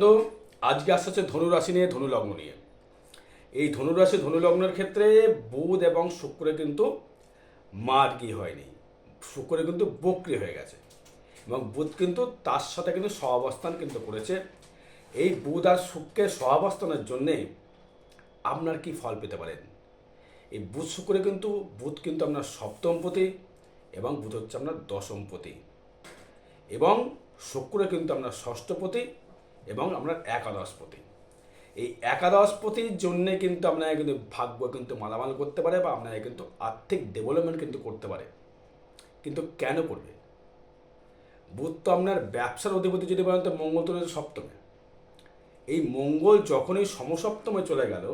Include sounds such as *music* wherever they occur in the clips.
বন্ধু, আজকে আসছে হচ্ছে ধনুরাশি নিয়ে, ধনুলগ্ন নিয়ে। এই ধনুরাশি, ধনুলগ্নের ক্ষেত্রে বুধ এবং শুক্রে কিন্তু মার মার্গি হয়নি। শুক্রে কিন্তু বক্রি হয়ে গেছে এবং বুধ কিন্তু তার সাথে কিন্তু সহাবস্থান কিন্তু করেছে। এই বুধ আর শুক্রের সহাবস্থানের জন্যে আপনার কি ফল পেতে পারেন? এই বুধ, শুক্রে কিন্তু, বুধ কিন্তু আপনার সপ্তমপতি এবং বুধ হচ্ছে আপনার দশমপতি এবং শুক্র কিন্তু আপনার ষষ্ঠপতি এবং আপনার একাদশপতি। এই একাদশপতির জন্যে কিন্তু আপনাকে কিন্তু ভাগ্য কিন্তু মালামাল করতে পারে বা আপনাকে কিন্তু আর্থিক ডেভেলপমেন্ট কিন্তু করতে পারে। কিন্তু কেন করবে? বুধ তো আপনার ব্যবসার অধিপতি যদি বলেন তো মঙ্গল তো সপ্তমে। এই মঙ্গল যখনই সমসপ্তমে চলে গেল,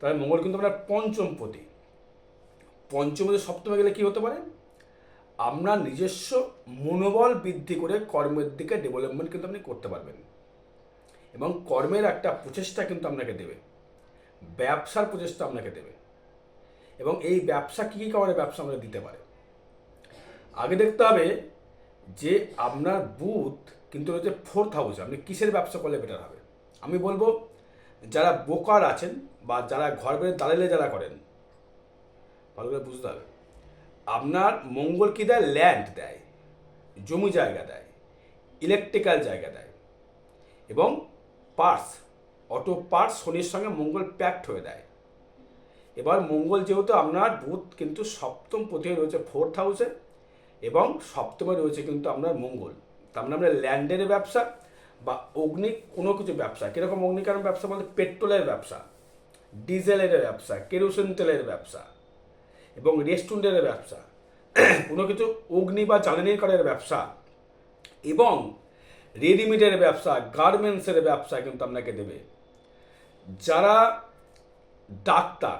তাহলে মঙ্গল কিন্তু আপনার পঞ্চমপতি। পঞ্চমতে সপ্তমে গেলে কি হতে পারে? আপনার নিজস্ব মনোবল বৃদ্ধি করে কর্মের দিকে ডেভেলপমেন্ট কিন্তু আপনি করতে পারবেন। এবং কর্মের একটা প্রচেষ্টা কিন্তু আপনাকে দেবে। ব্যবসার প্রচেষ্টা আপনাকে দেবে। এবং এই ব্যবসা কী কী কারণে ব্যবসা আমাকে দিতে পারে? আগে দেখতে হবে যে আপনার বুথ কিন্তু রয়েছে ফোর্থ হাউসে আপনি কিসের ব্যবসা করলে বেটার হবে? আমি বলব, যারা বোকার আছেন বা যারা ঘর বেড়ে দালালে যারা করেন, ভালো করে বুঝতে হবে। আপনার মঙ্গল কী দেয়? ল্যান্ড দেয়, জমি জায়গা দেয় ইলেকট্রিক্যাল জায়গা দেয়। এবং পার্টস অটো পার্টস শনির সঙ্গে মঙ্গল প্যাক্ট হয়ে দেয়। এবার মঙ্গল যেহেতু আপনার বুধ কিন্তু সপ্তম পথে রয়েছে ফোর্থ হাউসে এবং সপ্তমে রয়েছে কিন্তু আপনার মঙ্গল। তার মানে আপনার ল্যান্ডের ব্যবসা বা অগ্নি কোনো কিছু ব্যবসা, কীরকম অগ্নিকারণ ব্যবসা বলতে পেট্রোলের ব্যবসা, ডিজেলের ব্যবসা, কেরোসিন তেলের ব্যবসা, এবং রেস্টুরেন্টের ব্যবসা, কোনো কিছু অগ্নি বা জ্বালানি করের ব্যবসা, এবং রেডিমেডের ব্যবসা, গার্মেন্টসের ব্যবসা কিন্তু আপনাকে দেবে। যারা ডাক্তার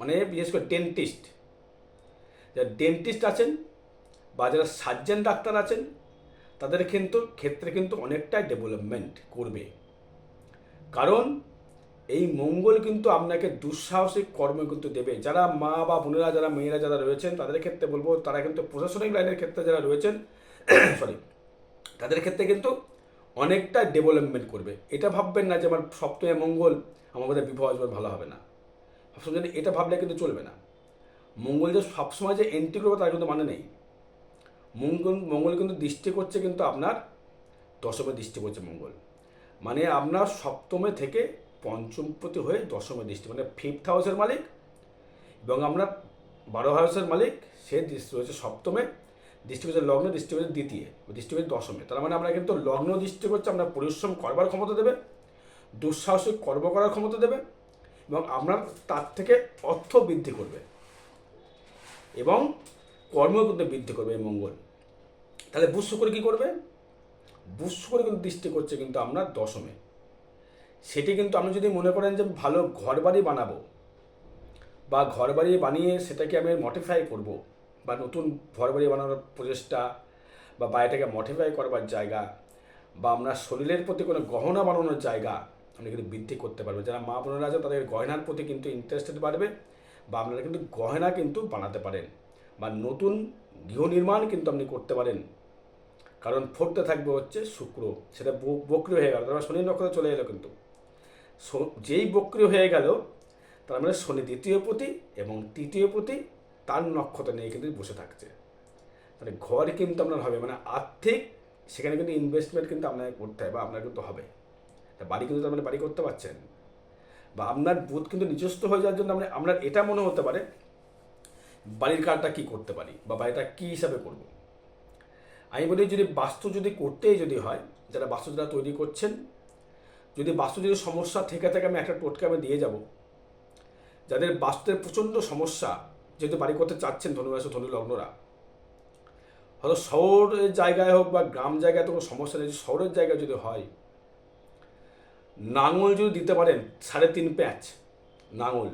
মানে বিশেষ করে ডেন্টিস্ট যারা ডেন্টিস্ট আছেন বা যারা সার্জেন ডাক্তার আছেন, তাদের কিন্তু ক্ষেত্রে কিন্তু অনেকটাই ডেভেলপমেন্ট করবে। কারণ এই মঙ্গল কিন্তু আপনাকে দুঃসাহসিক কর্ম কিন্তু দেবে। যারা মা বা বোনেরা, যারা মেয়েরা যারা রয়েছেন, তাদের ক্ষেত্রে বলব, তারা কিন্তু প্রশাসনিক লাইনের ক্ষেত্রে যারা রয়েছেন *coughs* সরি তাদের ক্ষেত্রে কিন্তু অনেকটা ডেভেলপমেন্ট করবে। এটা ভাববেন না যে আমার সপ্তমে মঙ্গল, আমার মধ্যে বিবাহ ভালো হবে না। সবসময় এটা ভাবলে কিন্তু চলবে না। মঙ্গল যে সবসময় যে এন্ট্রি করবে তার কিন্তু মানে নেই। মঙ্গল মঙ্গল কিন্তু দৃষ্টি করছে কিন্তু আপনার দশমে দৃষ্টি করছে মঙ্গল। মানে আপনার সপ্তমে থেকে পঞ্চমপতি হয়ে দশমে দৃষ্টি মানে ফিফথ হাউসের মালিক এবং আপনার বারো হাউসের মালিক, সে দৃষ্টি হচ্ছে সপ্তমে। করছে লগ্ন করছে দ্বিতীয় করছে দশমে। তার মানে আমরা কিন্তু লগ্ন দৃষ্টি করছে আপনার পরিশ্রম করবার ক্ষমতা দেবে, দুঃসাহসিক কর্ম করার ক্ষমতা দেবে, এবং আপনার তার থেকে অর্থ বৃদ্ধি করবে, এবং কর্ম কিন্তু বৃদ্ধি করবে এই মঙ্গল। তাহলে বুধ শুক্র কী করবে? বুধ শুক্র কিন্তু দৃষ্টি করছে কিন্তু আপনার দশমে। সেটি কিন্তু আপনি যদি মনে করেন যে ভালো ঘর বাড়ি বানাবো, বা ঘর বাড়ি বানিয়ে সেটাকে আমি মডিফাই করব বা নতুন ঘর বাড়ি বানানোর প্রচেষ্টা বা বাড়িটাকে মডিফাই করবার জায়গা বা আপনার শরীরের প্রতি কোনো গহনা বানানোর জায়গা আপনি কিন্তু বৃদ্ধি করতে পারবেন যারা মা বোনেরা আছে তাদের গয়নার প্রতি কিন্তু ইন্টারেস্টেড বাড়বে বা আপনারা কিন্তু গহনা কিন্তু বানাতে পারেন বা নতুন গৃহ নির্মাণ কিন্তু আপনি করতে পারেন। কারণ ফোর্থে থাকবে হচ্ছে শুক্র, সেটা বক্রি হয়ে গেল, তারপর শনি নক্ষত্র চলে এলো কিন্তু। যেই বক্রি হয়ে গেল, তার মানে শনি দ্বিতীয় প্রতি এবং তৃতীয় পতি তার নক্ষত্র নিয়ে কিন্তু বসে থাকছে। তাহলে ঘর কিন্তু আপনার হবে মানে আর্থিক সেখানে কিন্তু ইনভেস্টমেন্ট কিন্তু আপনাকে করতে হয় বা আপনার কিন্তু হবে। তা বাড়ি কিন্তু তার মানে বাড়ি করতে পারছেন। বা আপনার বুথ কিন্তু নিজস্ব হয়ে যাওয়ার জন্য মানে আপনার এটা মনে হতে পারে, বাড়ির কাজটা কী করতে পারি বা বাড়িটা কী হিসাবে করব। আমি বলি যদি বাস্তু যদি করতেই যদি হয়, যারা বাস্তু যারা তৈরি করছেন, যদি বাস্তু যদি সমস্যা থেকে থাকে, আমি একটা টোটকা আমি দিয়ে যাব। যাদের বাস্তুর প্রচণ্ড সমস্যা যেহেতু বাড়ি করতে চাচ্ছেন ধনুরাশি ধনু লগ্নরা। হয়তো শহরের জায়গায় হোক বা গ্রাম জায়গায় তো কোনো সমস্যা নেই শহরের জায়গায় যদি হয়, নাঙল যদি দিতে পারেন, সাড়ে তিন প্যাঁচ নাঙল।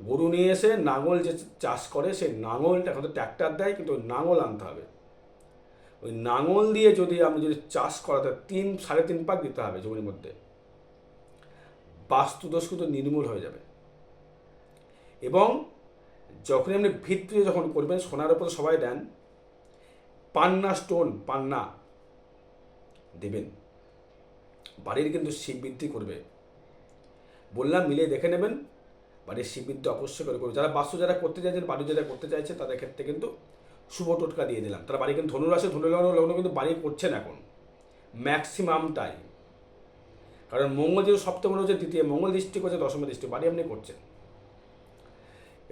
গরু নিয়ে এসে নাঙল যে চাষ করে সেই নাঙলটা এখন তো ট্র্যাক্টর দেয়, কিন্তু ওই নাঙল আনতে হবে। ওই নাঙল দিয়ে যদি আপনি যদি চাষ করাতে তিন, সাড়ে তিন পাক দিতে হবে জমির মধ্যে। বাস্তুদোষ কিন্তু নির্মূল হয়ে যাবে। এবং যখন আপনি ভিত্তি যখন করবেন, সোনার উপর সবাই দেন, পান্না স্টোন, পান্না দেবেন। বাড়ির কিন্তু শিব বৃদ্ধি করবে। বললাম, মিলিয়ে দেখে নেবেন, বাড়ির শিব বৃদ্ধি অবশ্যই করে করবে। যারা বাস্তু যারা করতে চাইছেন বাড়ি যারা করতে চাইছে তাদের ক্ষেত্রে কিন্তু শুভ টোটকা দিয়ে দিলাম। তারা বাড়ি কিন্তু ধনুরাশি ধনুলগ্ন লগ্ন কিন্তু বাড়ি করছেন এখন। ম্যাক্সিমাম টাইম কারণ মঙ্গল যেহেতু সপ্তম হচ্ছে তৃতীয় মঙ্গল দৃষ্টি করছে, দশম দৃষ্টি, বাড়ি আপনি করছেন।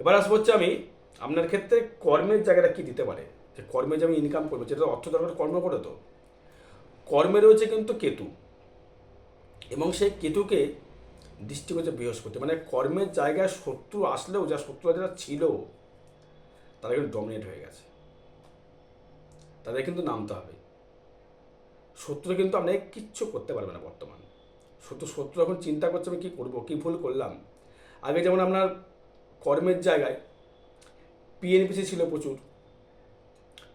এবার আসব হচ্ছে আমি আপনার ক্ষেত্রে কর্মের জায়গাটা কি দিতে পারে? যে কর্মে যে আমি ইনকাম করব, যেটা অর্থ দরকার কর্ম করে তো। কর্মে রয়েছে কিন্তু কেতু। এবং সেই কেতুকে দৃষ্টি করছে বৃহস্পতি মানে কর্মের জায়গায় শত্রু আসলেও, যা শত্রুরা যারা ছিল, তারা কিন্তু ডমিনেট হয়ে গেছে। তাদের কিন্তু নামতে হবে। শত্রু কিন্তু আপনাকে কিচ্ছু করতে পারবে না বর্তমানে। শত্রু শত্রু এখন চিন্তা করছে আমি কী করব, কী ভুল করলাম? আগে যেমন আপনার কর্মের জায়গায় পিএনপিসি ছিল প্রচুর।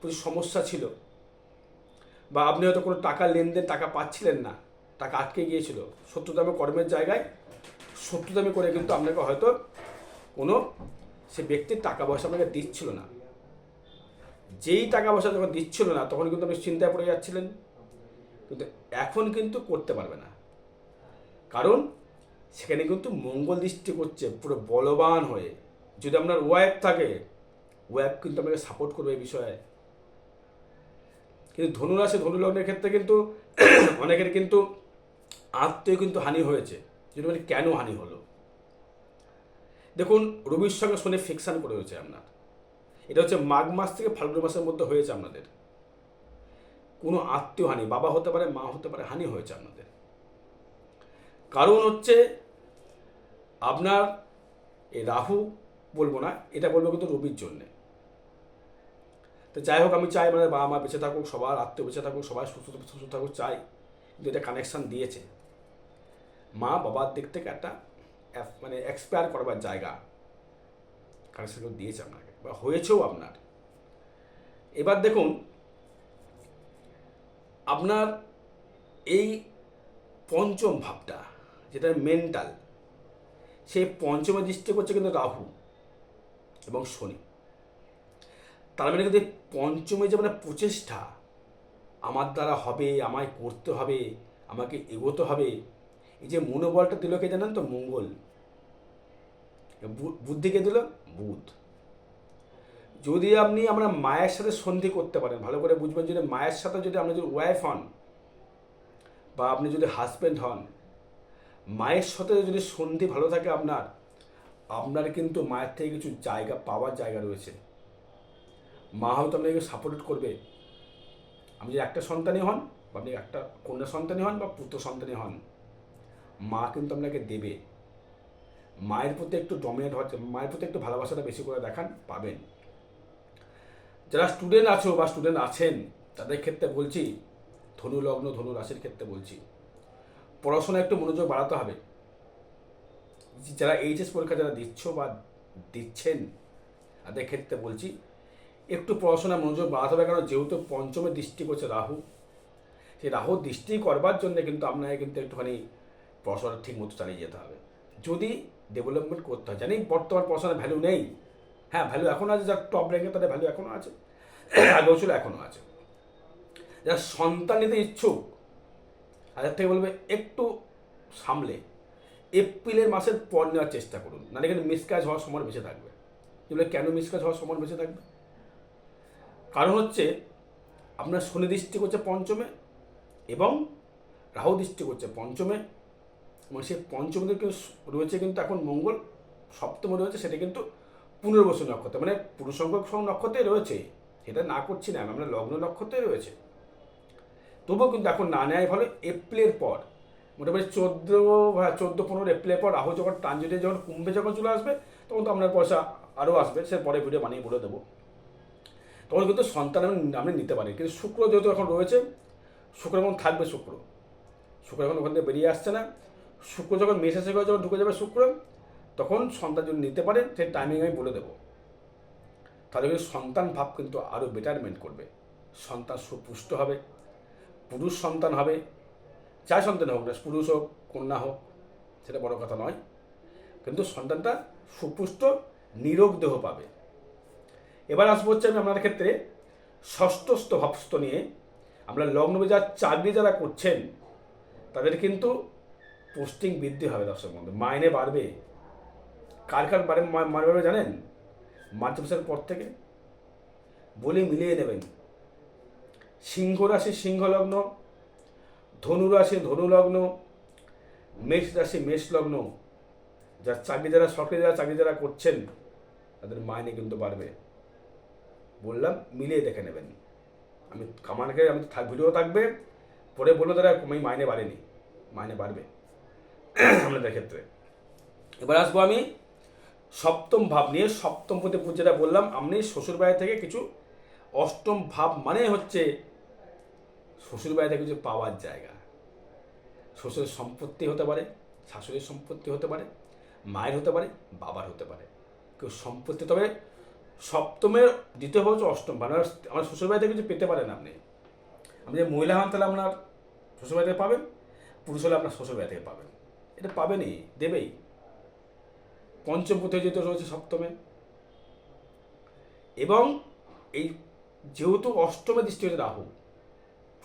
প্রচুর সমস্যা ছিল। বা আপনি হয়তো কোনো টাকা লেনদেন, টাকা পাচ্ছিলেন না, টাকা আটকে গিয়েছিল। শত্রুতামে কর্মের জায়গায় দামে করে কিন্তু আপনাকে হয়তো কোনো সে ব্যক্তির টাকা পয়সা আপনাকে দিচ্ছিল না। যেই টাকা পয়সা যখন দিচ্ছিল না, তখন কিন্তু আপনি চিন্তায় পড়ে যাচ্ছিলেন। কিন্তু এখন কিন্তু করতে পারবে না। কারণ সেখানে কিন্তু মঙ্গল দৃষ্টি করছে, পুরো বলবান হয়ে। যদি আপনার ওয়াইফ থাকে ওয়াইফ কিন্তু আপনাকে সাপোর্ট করবে এই বিষয়ে। কিন্তু ধনুরাশি ধনুলগ্নের ক্ষেত্রে কিন্তু *clears throat* অনেকের কিন্তু আত্মীয় কিন্তু হানি হয়েছে। যদি মানে কেন হানি হলো? দেখুন, রবির সঙ্গে শনি ফিকশন করে হয়েছে আপনার। এটা হচ্ছে মাঘ মাস থেকে ফাল্গুন মাসের মধ্যে হয়েছে আপনাদের। কোনো আত্মীয় হানি, বাবা হতে পারে, মা হতে পারে, হানি হয়েছে আপনাদের। কারণ হচ্ছে আপনার এই রাহু বলব না, এটা বলব কিন্তু রবির জন্যে। তো যাই হোক, আমি চাই মানে বাবা মা বেঁচে থাকুক, সবার আত্মীয় বেঁচে থাকুক, সবাই সুস্থ সুস্থ থাকুক, চাই। কিন্তু এটা কানেকশান দিয়েছে। মা বাবার দিক থেকে একটা মানে এক্সপায়ার করবার জায়গা কানেকশান দিয়েছে আপনাকে, বা হয়েছেও আপনার। এবার দেখুন, আপনার এই পঞ্চম ভাবটা, যেটা মেন্টাল সেই পঞ্চমে দৃষ্টি করছে কিন্তু রাহু এবং শনি। তার মানে কিন্তু পঞ্চমে যে মানে প্রচেষ্টা, আমার দ্বারা হবে, আমায় করতে হবে, আমাকে এগোতে হবে, এই যে মনোবলটা দিল কে জানেন তো? মঙ্গল। বুদ্ধিকে দিল? বুধ। যদি আপনি আমরা মায়ের সাথে সন্ধি করতে পারেন, ভালো করে বুঝবেন, যদি মায়ের সাথে যদি আপনি যদি ওয়াইফ হন বা আপনি যদি হাজব্যান্ড হন মায়ের সাথে যদি সন্ধি ভালো থাকে আপনার আপনার কিন্তু মায়ের থেকে কিছু জায়গা পাওয়ার জায়গা রয়েছে। মা হয়তো আপনাকে সাপোর্ট করবে। আপনি যদি একটা সন্তানই হন আপনি একটা কন্যা সন্তানই হন বা পুত্র সন্তানই হন, মা কিন্তু আপনাকে দেবে। মায়ের প্রতি একটু ডমিনেট হচ্ছে মায়ের প্রতি একটু ভালোবাসাটা বেশি করে দেখান, পাবেন। যারা স্টুডেন্ট আছো বা স্টুডেন্ট আছেন, তাদের ক্ষেত্রে বলছি ধনু লগ্ন ধনু রাশির ক্ষেত্রে বলছি পড়াশোনা একটু মনোযোগ বাড়াতে হবে। যারা এইচএস পরীক্ষা যারা দিচ্ছ বা দিচ্ছেন, তাদের ক্ষেত্রে বলছি, একটু পড়াশোনা মনোযোগ বাড়াতে হবে, কারণ যেহেতু পঞ্চমে দৃষ্টি করছে রাহু, সেই রাহু দৃষ্টি করবার জন্য কিন্তু আপনাকে কিন্তু একটুখানি পড়াশোনা ঠিক মতো চালিয়ে যেতে হবে। যদি ডেভেলপমেন্ট করতে হয়, জানি বর্তমান পড়াশোনার ভ্যালু নেই। হ্যাঁ ভ্যালু এখনও আছে, যার টপ র্যাঙ্কে তাদের ভ্যালু এখনও আছে, *clears throat* আগেও ছিল এখনও আছে। যারা সন্তান নিতে ইচ্ছুক তাদের থেকে বলবে একটু সামলে এপ্রিলের মাসের পর নেওয়ার চেষ্টা করুন। নাহলে কিন্তু মিসকাজ হওয়ার সময় বেঁচে থাকবে। যেগুলো কেন মিসকাজ হওয়ার সময় বেঁচে থাকবে? কারণ হচ্ছে আপনার শনি দৃষ্টি করছে পঞ্চমে এবং রাহু দৃষ্টি করছে পঞ্চমে এবং সেই পঞ্চমে রয়েছে কিন্তু এখন মঙ্গল, সপ্তমে রয়েছে সেটা কিন্তু পুনর্বসু নক্ষত্র। মানে পুরুষঙ্গক নক্ষত্রে রয়েছে। সেটা না করছি না আমরা লগ্ন নক্ষত্রে রয়েছে। তবুও কিন্তু এখন না নেয় ভালো এপ্রিলের পর। মোটামুটি চোদ্দ চোদ্দ পনেরো এপ্রিলের পর রাহু যখন ট্রানজিটে যখন কুম্ভে যখন চলে আসবে, তখন তো আপনার পয়সা আরও আসবে, সে পরে ভিডিও বানিয়ে বলে দেবো। তখন কিন্তু সন্তান আপনি নিতে পারেন কিন্তু শুক্র যেহেতু এখন রয়েছে, শুক্র এখন থাকবে শুক্র। শুক্র এখন ওখান থেকে বেরিয়ে আসছে না। শুক্র যখন মেসে থেকে যখন ঢুকে যাবে শুক্র, তখন সন্তান যদি নিতে পারেন সেই টাইমিং আমি বলে দেবো। তাহলে কিন্তু সন্তান ভাব কিন্তু আরও বেটারমেন্ট করবে। সন্তান সুপুষ্ট হবে। পুরুষ সন্তান হবে যাই সন্তান হোক, না পুরুষ হোক, কন্যা হোক, সেটা বড় কথা নয়। কিন্তু সন্তানটা সুপুষ্ট, নিরোগ দেহ পাবে। এবার আসব হচ্ছে আমি আপনার ক্ষেত্রে ষষ্ঠস্থ ভাবস্থ নিয়ে। আমরা লগ্নবে যারা চাকরি যারা করছেন, তাদের কিন্তু পোস্টিং বৃদ্ধি হবে দর্শক বন্ধু। মাইনে বাড়বে। কার কার বাড়ে মাইনে বাড়বে জানেন? মাসের পর থেকে। বলে মিলিয়ে নেবেন। সিংহ রাশি সিংহ লগ্ন ধনু রাশি ধনু লগ্ন মেষ রাশি মেষ লগ্ন যার চাকরি যারা সরকারি যারা চাকরি যারা করছেন, তাদের মাইনে কিন্তু বাড়বে। বললাম, মিলিয়ে দেখে নেবেন। আমি কামানকে আমি ভিডিও থাকবে, পরে বলল তারা আমি মাইনে বাড়েনি। মাইনে বাড়বে। *clears throat* আপনাদের ক্ষেত্রে। এবার আসব আমি সপ্তম ভাব নিয়ে। সপ্তম পতি যেটা বললাম আপনি শ্বশুরবাড়ি থেকে কিছু অষ্টম ভাব মানে হচ্ছে শ্বশুর বাড়ি থেকে কিছু পাওয়ার জায়গা। শ্বশুরের সম্পত্তি হতে পারে, শাশুড়ির সম্পত্তি হতে পারে, মায়ের হতে পারে, বাবার হতে পারে। কেউ সম্পত্তি, তবে সপ্তমের দ্বিতীয় হচ্ছে অষ্টম মানে আমার শ্বশুরবাড়ি থেকে কিছু পেতে পারেন আপনি। আপনি যে মহিলা হন, তাহলে আপনার শ্বশুরবাড়ি থেকে পাবেন, পুরুষ হলে আপনার শ্বশুরবাড়ি থেকে পাবেন। এটা পাবেনই, দেবেই। পঞ্চমপথে যেহেতু রয়েছে সপ্তমে। এবং এই যেহেতু অষ্টমে দৃষ্টি হচ্ছে রাহু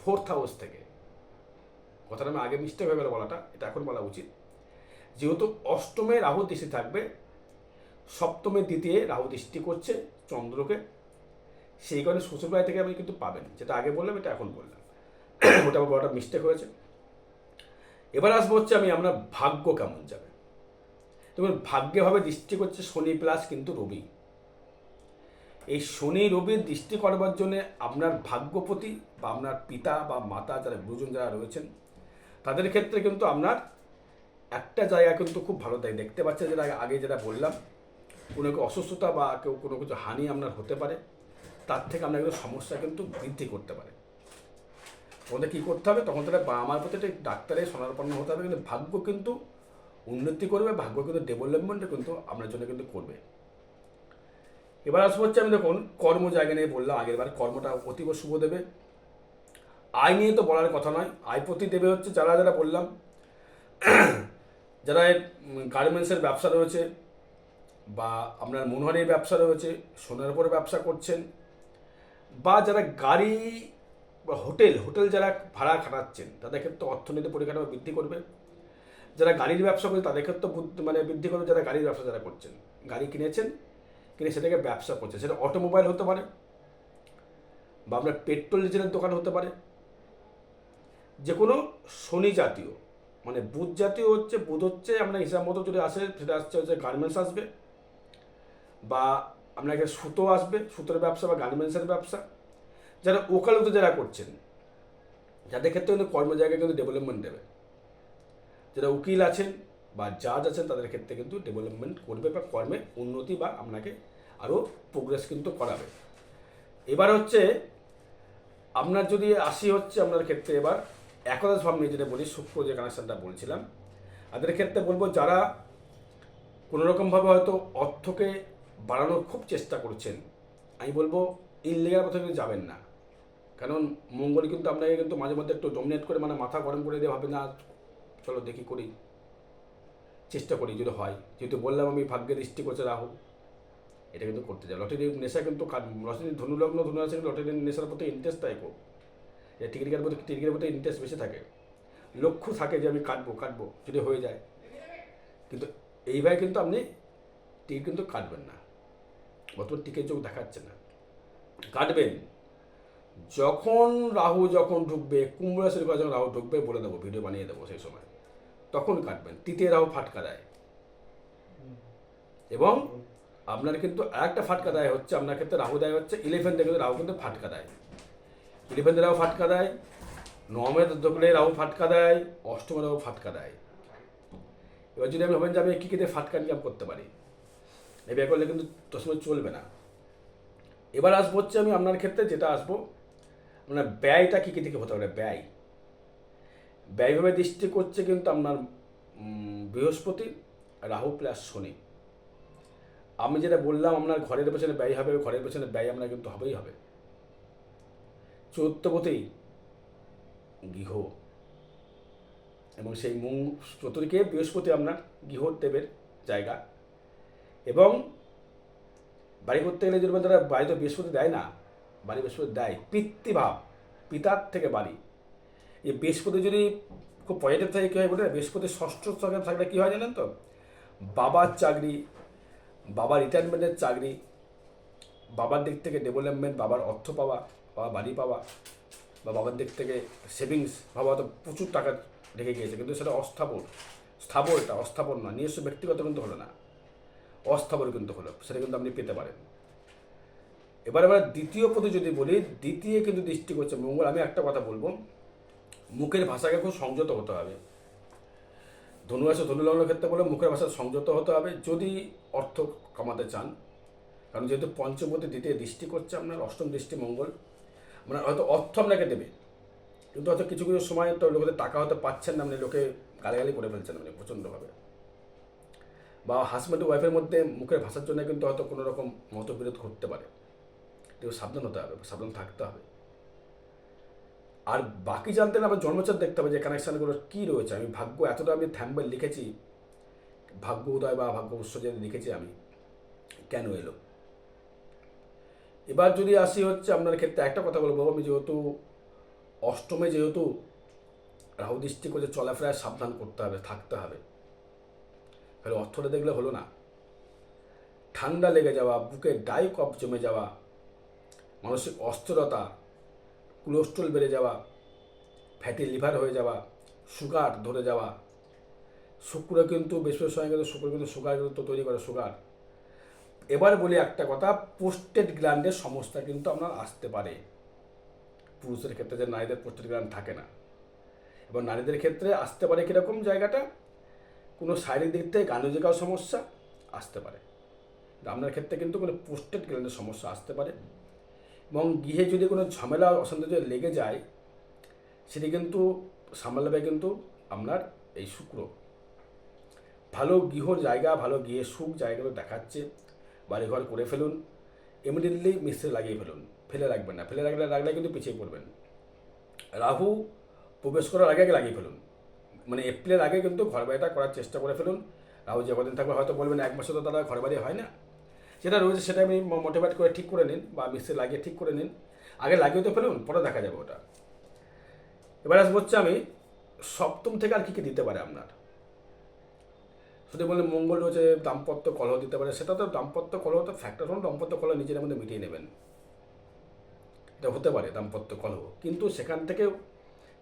ফোর্থ হাউস থেকে। কথাটা আমি আগে মিস্টেক হয়ে গেল বলাটা, এটা এখন বলা উচিত। যেহেতু অষ্টমে রাহু দৃষ্টি থাকবে সপ্তমের দ্বিতীয় রাহু দৃষ্টি করছে চন্দ্রকে, সেই কারণে শ্বশুরবাড়ি থেকে আপনি কিন্তু পাবেন। যেটা আগে বললাম, এটা এখন বললাম। ওটা আমার বড়টা মিস্টেক হয়েছে। এবার আসব হচ্ছে আমি, আপনার ভাগ্য কেমন যাবে? দেখুন, ভাগ্যেভাবে দৃষ্টি করছে শনি প্লাস কিন্তু রবি। এই শনি রবির দৃষ্টি করবার জন্য আপনার ভাগ্যপতি বা আপনার পিতা বা মাতা যারা গুরুজন যারা রয়েছেন, তাদের ক্ষেত্রে কিন্তু আপনার একটা জায়গা কিন্তু খুব ভালো দেয় দেখতে পাচ্ছেন যেটা আগে- যেটা বললাম, কোনো কেউ অসুস্থতা বা কেউ কোনো কিছু হানি আপনার হতে পারে, তার থেকে আপনার কিন্তু সমস্যা কিন্তু বৃদ্ধি করতে পারে। ওদের কী করতে হবে? তখন তারা বা আমার প্রতি ডাক্তারের শরণাপন্ন হতে হবে, কিন্তু ভাগ্য কিন্তু উন্নতি করবে, ভাগ্য কিন্তু ডেভেলপমেন্ট কিন্তু আপনার জন্য কিন্তু করবে। এবার আসব হচ্ছে আমি দেখুন, কর্ম জায়গা নিয়ে বললাম আগের বার কর্মটা অতীব শুভ দেবে। আয় নিয়ে তো বলার কথা নয়। আয় প্রতি দেবে হচ্ছে যারা যারা বললাম। যারা গার্মেন্টসের ব্যবসা রয়েছে বা আপনার মনোহারির ব্যবসা রয়েছে, সোনার উপরে ব্যবসা করছেন বা যারা গাড়ি বা হোটেল হোটেল যারা ভাড়া খাটাচ্ছেন, তাদের ক্ষেত্রে অর্থনীতি পরিকাঠামো বৃদ্ধি করবে। যারা গাড়ির ব্যবসা করে তাদের ক্ষেত্রে মানে বৃদ্ধি করবে যারা গাড়ির ব্যবসা যারা করছেন। গাড়ি কিনেছেন, কিনে সেটাকে ব্যবসা করছে সেটা অটোমোবাইল হতে পারে বা আপনার পেট্রোল ডিজেলের দোকান হতে পারে। যে কোনো শনি জাতীয় মানে বুধ জাতীয় হচ্ছে, বুধ হচ্ছে আপনার হিসাব মতো যদি আসে সেটা আসছে হচ্ছে গার্মেন্টস আসবে, বা আপনাকে সুতো আসবে, সুতোর ব্যবসা বা গার্মেন্টসের ব্যবসা। যারা ওকালতি যারা করছেন, যাদের ক্ষেত্রে কিন্তু কর্ম জায়গায় কিন্তু ডেভেলপমেন্ট দেবে। যারা উকিল আছেন বা জাজ আছেন, তাদের ক্ষেত্রে কিন্তু ডেভেলপমেন্ট করবে বা কর্মে উন্নতি বা আপনাকে আরও প্রোগ্রেস কিন্তু করাবে। এবার হচ্ছে, আপনার যদি আসি হচ্ছে, আপনার ক্ষেত্রে এবার একাদশ ভাব নিয়ে যেটা বলি শুক্র যে কানেকশানটা বলছিলাম, তাদের ক্ষেত্রে বলব যারা কোনোরকমভাবে হয়তো অর্থকে বাড়ানোর খুব চেষ্টা করছেন, আমি বলব ইনলিগাল পথে কিন্তু যাবেন না। কারণ মঙ্গল কিন্তু আপনাকে কিন্তু মাঝে মধ্যে একটু ডমিনেট করে মানে মাথা গরম করে দিয়ে ভাবে, না, চলো দেখি করি। চেষ্টা করি যদি হয়। যেহেতু বললাম আমি ভাগ্যের দৃষ্টি করছে রাহু, এটা কিন্তু করতে যায় লটারির নেশা কিন্তু লটারির ধনুলগ্ন ধনু আছে লটারির নেশার প্রতি ইন্টারেস্ট তাই এই টিকিটের প্রতি টিকিটের প্রতি ইন্টারেস্ট বেশি থাকে। লক্ষ্য থাকে যে আমি কাটবো কাটবো, যদি হয়ে যায়। কিন্তু এইভাবে কিন্তু আপনি টিকিট কিন্তু কাটবেন না। বর্তমান টিকিট যোগ দেখাচ্ছে না। কাটবেন। যখন রাহু যখন ঢুকবে, কুম্ভ রাশির ঘরে যখন রাহু ঢুকবে বলে দেবো ভিডিও বানিয়ে দেবো সেই সময়। তখন কাটবেন। তৃতীয় রাহু ফাটকা দেয়। এবং আপনার কিন্তু আরেকটা ফাটকা দেয় হচ্ছে, আপনার ক্ষেত্রে রাহু দেয় হচ্ছে ইলেভেন থেকে রাহু কিন্তু ফাটকা দেয়। ইলেভেন রাহু ফাটকা দেয় নবমে ঢুকলে রাহু ফাটকা দেয়, অষ্টমে রাহু ফাটকা দেয়। এবার যদি আমি ভাবেন যে আমি কী ফাটকা ইনকাম করতে পারি এবার করলে কিন্তু তোর সময় চলবে না। এবার আসব হচ্ছে আমি আপনার ক্ষেত্রে, যেটা আসব আপনার ব্যয়টা কী কী থেকে হতে পারে? ব্যয়। ব্যয়ভাবে দৃষ্টি করছে কিন্তু আপনার বৃহস্পতি, রাহু প্লাস শনি। আমি যেটা বললাম, আপনার ঘরের পেছনে ব্যয় হবে, ঘরের পেছনে ব্যয় আপনার কিন্তু হবেই হবে। চতুর্থপতি গৃহ। এবং সেই মুং চতুর্থকে বৃহস্পতি আপনার গৃহ দেবের জায়গা। এবং বাড়ি করতে গেলে যদি তারা বাড়ি তো বৃহস্পতি দেয় না, বাড়ি বৃহস্পতি দেয়, পিতৃভাব, পিতার থেকে বাড়ি। এই বৃহস্পতি যদি খুব পজিটিভ থাকে, কী হয় বলে বৃহস্পতি ষষ্ঠ স্তরে থাকলে কী হয় জানেন তো? বাবার চাকরি, বাবার রিটায়ারমেন্টের চাকরি, বাবার দিক থেকে ডেভেলপমেন্ট বাবার অর্থ পাওয়া বাবার বাড়ি পাওয়া বা বাবার দিক থেকে সেভিংস বাবা তো প্রচুর টাকা রেখে গিয়েছে। কিন্তু সেটা অস্থাবর। স্থাবর এটা, অস্থাবর না, নিজস্ব ব্যক্তিগত কিন্তু হলো না। অস্থাবর কিন্তু হলো, সেটা কিন্তু আপনি পেতে পারেন। এবার আমরা দ্বিতীয় পদে যদি বলি, দ্বিতীয় কিন্তু দৃষ্টি করছে মঙ্গল। আমি একটা কথা বলব, মুখের ভাষাকে খুব সংযত হতে হবে। ধনু ধনুরাশি ধনুলগ্নের ক্ষেত্রে বলে মুখের ভাষা সংযত হতে হবে, যদি অর্থ কামাতে চান। কারণ যেহেতু পঞ্চমতে দ্বিতীয় দৃষ্টি করছে আপনার, অষ্টম দৃষ্টি মঙ্গল। মানে হয়তো অর্থ আপনাকে দেবে। কিন্তু হয়তো কিছু কিছু সময় তো লোকেদের টাকা হয়তো পাচ্ছেন না মানে লোকে গালাগালি করে ফেলছেন মানে প্রচণ্ডভাবে। বা হাজব্যান্ড ওয়াইফের মধ্যে মুখের ভাষার জন্য কিন্তু হয়তো কোনো রকম মতবিরোধ ঘটতে পারে। কিন্তু সাবধান হতে হবে, সাবধান থাকতে হবে। আর বাকি জানতে না আমার জন্মচার দেখতে হবে যে কানেকশানগুলো কী রয়েছে। আমি ভাগ্য এতটা আমি থ্যাম্বেল লিখেছি। ভাগ্য উদয় বা ভাগ্য উৎস যে লিখেছি আমি, কেন এলো? এবার যদি আসি হচ্ছে আপনার ক্ষেত্রে একটা কথা বলব আমি যেহেতু অষ্টমে যেহেতু রাহু দৃষ্টি করে চলাফেরায় সাবধান করতে হবে, থাকতে হবে। তাহলে অর্থটা দেখলে হলো না। ঠান্ডা লেগে যাওয়া, বুকে ডাই কফ জমে যাওয়া, মানসিক অস্থিরতা কোলেস্ট্রল বেড়ে যাওয়া ফ্যাটি লিভার হয়ে যাওয়া সুগার ধরে যাওয়া, শুক্র কিন্তু বেশি সময় কিন্তু, শুক্র কিন্তু সুগার কিন্তু তৈরি করে সুগার এবার বলি একটা কথা পোস্টেড গ্ল্যান্ডের সমস্যা কিন্তু আপনার আসতে পারে। পুরুষের ক্ষেত্রে যে নারীদের পোস্টেড গ্ল্যান্ড থাকে না। এবার নারীদের ক্ষেত্রে আসতে পারে কীরকম জায়গাটা? কোনো শারীরিক দিক থেকে গানজিকাও সমস্যা? আসতে পারে। আপনার ক্ষেত্রে কিন্তু কোনো পোস্টেড গ্ল্যান্ডের সমস্যা আসতে পারে। এবং গৃহে যদি কোনো ঝামেলা, অশান্তি যদি লেগে যায়, সেটি কিন্তু সামলাবে কিন্তু আপনার এই শুক্র। ভালো গৃহ জায়গা, ভালো গৃহের সুখ জায়গাগুলো দেখাচ্ছে। বাড়িঘর করে ফেলুন। ইমিডিয়েটলি মিস্ত্রি লাগিয়ে ফেলুন। ফেলে রাখবেন না। ফেলে রাখলে রাখলে কিন্তু পিছিয়ে পড়বেন। রাহু প্রবেশ করার আগে আগে লাগিয়ে ফেলুন। মানে এপ্রিলের আগে কিন্তু ঘর বাড়িটা করার চেষ্টা করে ফেলুন। রাহু যে কদিন থাকবে হয়তো বলবেন এক মাসে তো তারা ঘর বাড়ি হয় না। যেটা রয়েছে সেটা আমি মোটিভেট করে ঠিক করে নিন বা মিস্ত্রি লাগিয়ে ঠিক করে নিন। আগে লাগিয়ে তো ফেলুন, পরে দেখা যাবে ওটা। এবার আসব হচ্ছে আমি সপ্তম থেকে আর কী কী দিতে পারে আপনার? শুধু বলে মঙ্গল রয়েছে, দাম্পত্য কলহ দিতে পারে, সেটা তো দাম্পত্য কলহ, তো ফ্যাক্টর হল দাম্পত্য কলহ নিজের মধ্যে মিটিয়ে নেবেন। এটা হতে পারে দাম্পত্য কলহ, কিন্তু সেখান থেকে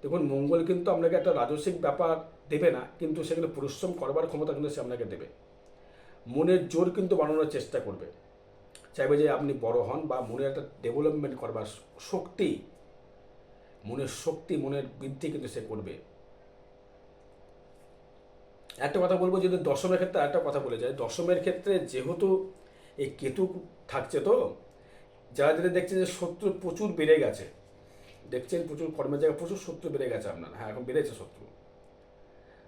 দেখুন, মঙ্গল কিন্তু আপনাকে একটা রাজস্বিক ব্যাপার দেবে না, কিন্তু সেখানে পরিশ্রম করবার ক্ষমতা কিন্তু সে আপনাকে দেবে। মনের জোর কিন্তু বানানোর চেষ্টা করবে। চাইবে যে আপনি বড় হন বা মনের একটা ডেভেলপমেন্ট করবার শক্তি, মনের শক্তি, মনের বৃদ্ধি কিন্তু সে করবে। একটা কথা বলব যদি দশমের ক্ষেত্রে একটা কথা বলে যায় দশমের ক্ষেত্রে যেহেতু এই কেতু থাকছে তো, যারা যারা দেখছেন যে শত্রু প্রচুর বেড়ে গেছে, দেখছেন প্রচুর কর্মের জায়গায় প্রচুর শত্রু বেড়ে গেছে আপনার। হ্যাঁ এখন বেড়েছে শত্রু।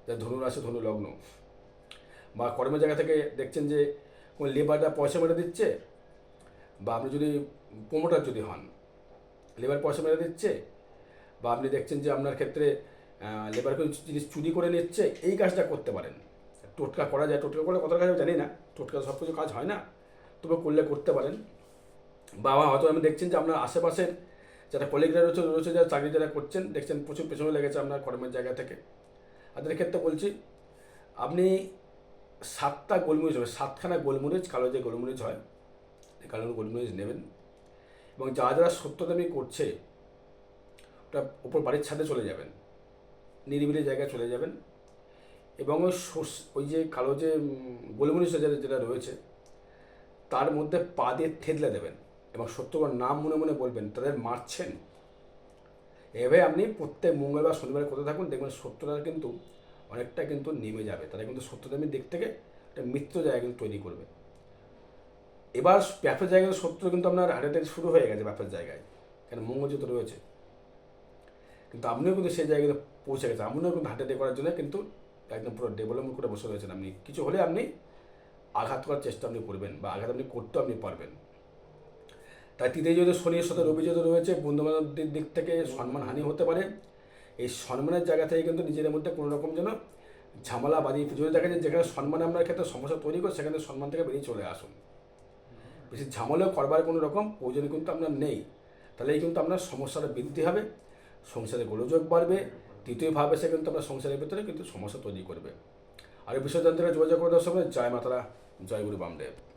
যা ধনুরাশি ধনু লগ্ন। বা কর্মের জায়গা থেকে দেখছেন যে কোন লেবারটা পয়সা মেরে দিচ্ছে, বা আপনি যদি প্রোমোটার যদি হন, লেবার পয়সা মেরে দিচ্ছে, বা আপনি দেখছেন যে আপনার ক্ষেত্রে লেবার কোনো জিনিস চুরি করে নিচ্ছে, এই কাজটা করতে পারেন। টোটকা করা যায়, টোটকা করলে কত কাজ জানি না, টোটকা সব কিছু কাজ হয় না তবে করলে করতে পারেন। বাবা হয়তো আমি দেখছেন যে আপনার আশেপাশের যারা কলিগরা রয়েছে রয়েছে যারা চাকরি যারা করছেন, দেখছেন প্রচুর পেছনে লেগেছে আপনার কর্মের জায়গা থেকে। তাদের ক্ষেত্রে বলছি, আপনি সাতটা গোলমরিচ হবে, সাতখানা গোলমরিচ, কালো যে গোলমরিচ হয় কালো গোলমরিচ নেবেন। এবং যারা যারা সত্যদামি করছে, ওটা উপর বাড়ির ছাদে চলে যাবেন। নিরিবিলি জায়গায় চলে যাবেন। এবং ওই ওই যে কালো যে গোলমরিচ যেটা রয়েছে, তার মধ্যে পা দিয়ে থেতলে দেবেন এবং সত্যবার নাম মনে মনে বলবেন, তাদের মারছেন? এভাবে আপনি প্রত্যেক মঙ্গলবার শনিবার করতে থাকুন, দেখবেন সত্যটা কিন্তু অনেকটা কিন্তু নেমে যাবে। তারা কিন্তু সত্যদামের দিক থেকে একটা মিত্র জায়গা কিন্তু তৈরি করবে। এবার ব্যবসার জায়গায় সত্য কিন্তু আপনার হার্ট অ্যাটাক শুরু হয়ে গেছে ব্যবসার জায়গায়। কেন? মঙ্গল যেহেতু রয়েছে। কিন্তু আপনিও কিন্তু সেই জায়গায় পৌঁছে গেছেন আপনিও কিন্তু অ্যাটাক করার জন্য কিন্তু একদম পুরো ডেভেলপমেন্ট করে বসে রয়েছেন আপনি। কিছু হলে আপনি আঘাত করার চেষ্টা আপনি করবেন বা আঘাত আপনি করতেও আপনি পারবেন। তাই তৃতীয় যদি শনির সাথে রবি যদি রয়েছে। বন্ধু বান্ধবদের দিক থেকে সম্মানহানি হতে পারে। এই সম্মানের জায়গা থেকে কিন্তু নিজেদের মধ্যে কোনো রকম যেন ঝামেলা বাড়ি যদি দেখা যায় যেখানে সম্মান আপনার ক্ষেত্রে সমস্যা তৈরি করে, সেখানে সম্মান থেকে বেরিয়ে চলে আসুন। বেশি ঝামেলা করবার কোনো রকম প্রয়োজন কিন্তু আপনার নেই। তাহলে এই কিন্তু আপনার সমস্যাটা বৃদ্ধি হবে। সংসারে গোলযোগ বাড়বে তৃতীয়ভাবে সে কিন্তু আপনার সংসারের ভিতরে কিন্তু সমস্যা তৈরি করবে। আর এই বিষয় জানতে যোগাযোগ করে দর্শক জয় মাতারা, জয় গুরু বামদেব।